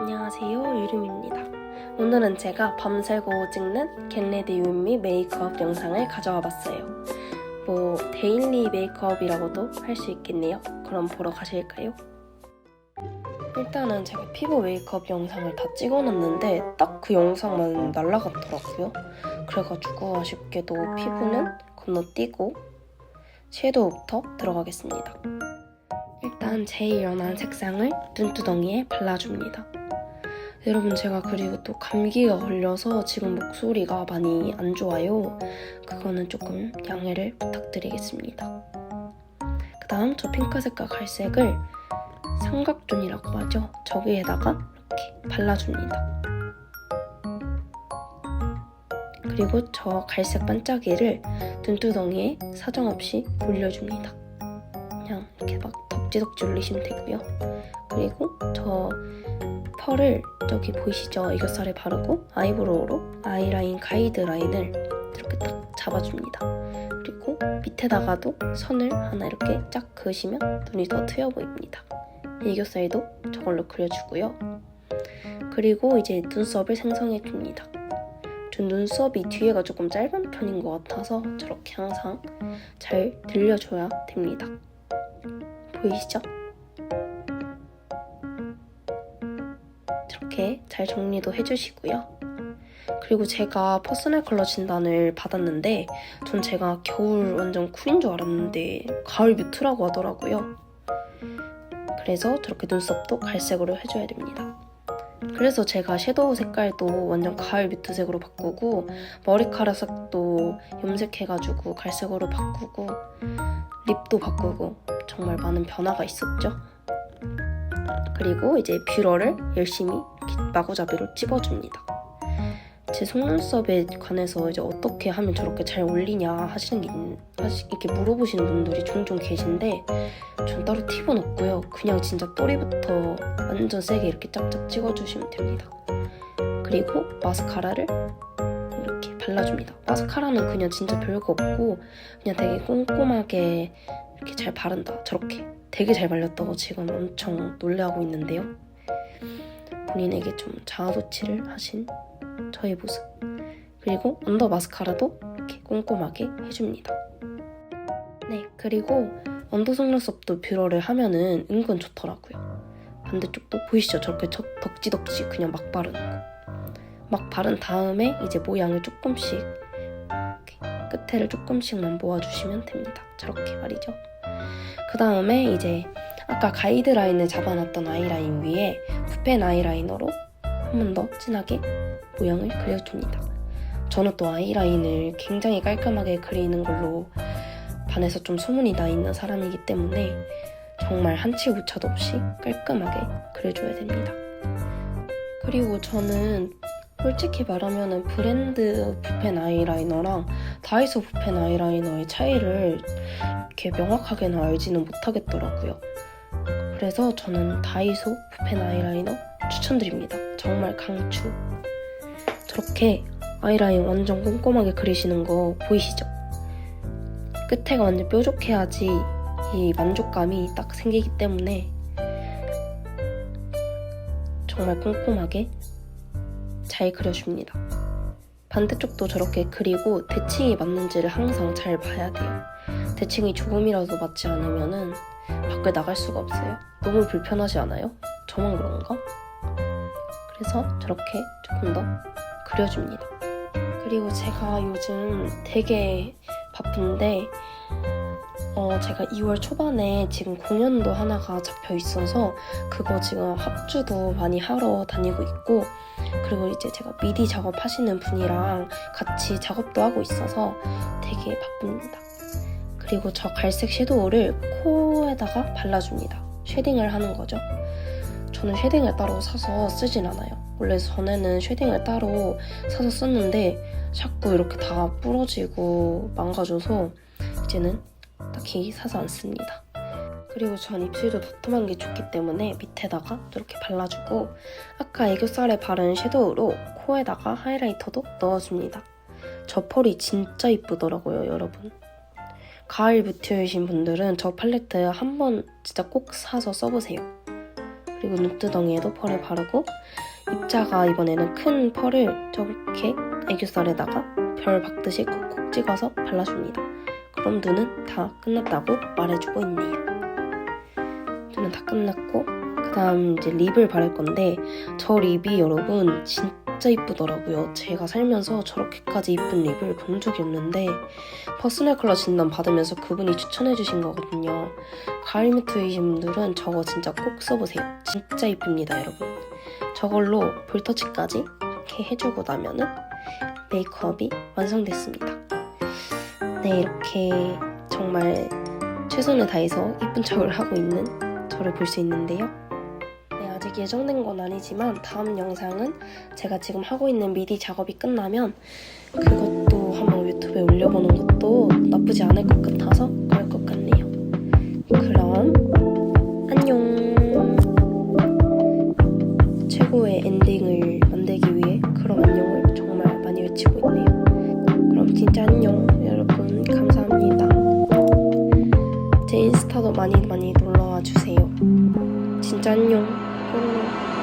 안녕하세요 유림입니다. 오늘은 제가 밤새고 찍는 겟레디 유미 메이크업 영상을 가져와 봤어요. 뭐 데일리 메이크업이라고도 할 수 있겠네요. 그럼 보러 가실까요? 일단은 제가 피부 메이크업 영상을 다 찍어놨는데 딱 그 영상만 날라갔더라고요. 그래가지고 아쉽게도 피부는 건너뛰고 섀도우부터 들어가겠습니다. 일단 제일 연한 색상을 눈두덩이에 발라줍니다. 여러분 제가 그리고 또 감기가 걸려서 지금 목소리가 많이 안 좋아요. 그거는 조금 양해를 부탁드리겠습니다. 그 다음 저 핑크 색깔 갈색을 삼각존이라고 하죠. 저기에다가 이렇게 발라줍니다. 그리고 저 갈색 반짝이를 눈두덩이에 사정없이 올려줍니다. 그냥 이렇게 막 덕지덕지 올리시면 되고요. 그리고 저 펄을 저기 보이시죠? 애교살에 바르고 아이브로우로 아이라인 가이드 라인을 이렇게 딱 잡아줍니다. 그리고 밑에다가도 선을 하나 이렇게 쫙 그으시면 눈이 더 트여 보입니다. 애교살도 저걸로 그려주고요. 그리고 이제 눈썹을 생성해 줍니다. 저 눈썹이 뒤에가 조금 짧은 편인 것 같아서 저렇게 항상 잘 늘려줘야 됩니다. 보이시죠? 잘 정리도 해주시고요. 그리고 제가 퍼스널 컬러 진단을 받았는데 전 제가 겨울 완전 쿨인 줄 알았는데 가을 뮤트라고 하더라고요. 그래서 저렇게 눈썹도 갈색으로 해줘야 됩니다. 그래서 제가 섀도우 색깔도 완전 가을 뮤트색으로 바꾸고 머리카락 색도 염색해가지고 갈색으로 바꾸고 립도 바꾸고 정말 많은 변화가 있었죠. 그리고 이제 뷰러를 열심히 마구잡이로 찝어줍니다. 제 속눈썹에 관해서 이제 어떻게 하면 저렇게 잘 올리냐 하시는 게 이렇게 물어보시는 분들이 종종 계신데 전 따로 팁은 없고요. 그냥 진짜 뿌리부터 완전 세게 이렇게 짝짝 찍어주시면 됩니다. 그리고 마스카라를 이렇게 발라줍니다. 마스카라는 그냥 진짜 별거 없고 그냥 되게 꼼꼼하게 이렇게 잘 바른다. 저렇게 되게 잘 발렸다고 지금 엄청 놀래하고 있는데요. 본인에게 좀 자아도취를 하신 저의 모습. 그리고 언더 마스카라도 이렇게 꼼꼼하게 해줍니다. 네, 그리고 언더 속눈썹도 뷰러를 하면은 은근 좋더라고요. 반대쪽도 보이시죠? 저렇게 저- 덕지덕지 그냥 막 바르는 거. 막 바른 다음에 이제 모양을 조금씩 끝에를 조금씩만 모아주시면 됩니다. 저렇게 말이죠. 그 다음에 이제 아까 가이드라인을 잡아놨던 아이라인 위에 붓펜 아이라이너로 한 번 더 진하게 모양을 그려줍니다. 저는 또 아이라인을 굉장히 깔끔하게 그리는 걸로 반해서 좀 소문이 나 있는 사람이기 때문에 정말 한치 오차도 없이 깔끔하게 그려줘야 됩니다. 그리고 저는 솔직히 말하면 브랜드 붓펜 아이라이너랑 다이소 붓펜 아이라이너의 차이를 이렇게 명확하게는 알지는 못하겠더라고요. 그래서 저는 다이소 붓펜 아이라이너 추천드립니다. 정말 강추. 저렇게 아이라인 완전 꼼꼼하게 그리시는 거 보이시죠? 끝에가 완전 뾰족해야지 이 만족감이 딱 생기기 때문에 정말 꼼꼼하게 잘 그려줍니다. 반대쪽도 저렇게 그리고 대칭이 맞는지를 항상 잘 봐야 돼요. 대칭이 조금이라도 맞지 않으면은 밖에 나갈 수가 없어요. 너무 불편하지 않아요? 저만 그런가? 그래서 저렇게 조금 더 그려줍니다. 그리고 제가 요즘 되게 바쁜데 어, 제가 2월 초반에 지금 공연도 하나가 잡혀 있어서 그거 지금 합주도 많이 하러 다니고 있고 그리고 이제 제가 미디 작업하시는 분이랑 같이 작업도 하고 있어서 되게 바쁩니다. 그리고 저 갈색 섀도우를 코에다가 발라줍니다. 쉐딩을 하는 거죠. 저는 쉐딩을 따로 사서 쓰진 않아요. 원래 전에는 쉐딩을 따로 사서 썼는데 자꾸 이렇게 다 부러지고 망가져서 이제는 딱히 사서 안 씁니다. 그리고 전 입술도 도톰한 게 좋기 때문에 밑에다가 이렇게 발라주고 아까 애교살에 바른 섀도우로 코에다가 하이라이터도 넣어줍니다. 저 펄이 진짜 이쁘더라고요, 여러분. 가을 뷰티이신 분들은 저 팔레트 한 번 진짜 꼭 사서 써보세요. 그리고 눈두덩이에도 펄을 바르고 입자가 이번에는 큰 펄을 저렇게 애교살에다가 별 박듯이 콕콕 찍어서 발라줍니다. 그럼 눈은 다 끝났다고 말해주고 있네요. 눈은 다 끝났고 그 다음 이제 립을 바를 건데 저 립이 여러분 진짜 이쁘더라고요. 제가 살면서 저렇게까지 이쁜 립을 본 적이 없는데 퍼스널 컬러 진단 받으면서 그분이 추천해주신 거거든요. 가을 뮤트이신 분들은 저거 진짜 꼭 써보세요. 진짜 이쁩니다, 여러분. 저걸로 볼터치까지 이렇게 해주고 나면은 메이크업이 완성됐습니다. 네, 이렇게 정말 최선을 다해서 이쁜 척을 하고 있는 저를 볼 수 있는데요. 네, 아직 예정된 건 아니지만 다음 영상은 제가 지금 하고 있는 미디 작업이 끝나면 그것도 한번 유튜브에 올려보는 것도 나쁘지 않을 것 같아서 그럴 것 같네요. 그럼 안녕. 최고의 엔딩을 만들기 위해 그럼 안녕을 정말 많이 외치고 있네요. 그럼 진짜 안녕 여러분 감사합니다. 제 인스타도 많이 많이 놀러와 주세요. 진짜 안녕. 嗯。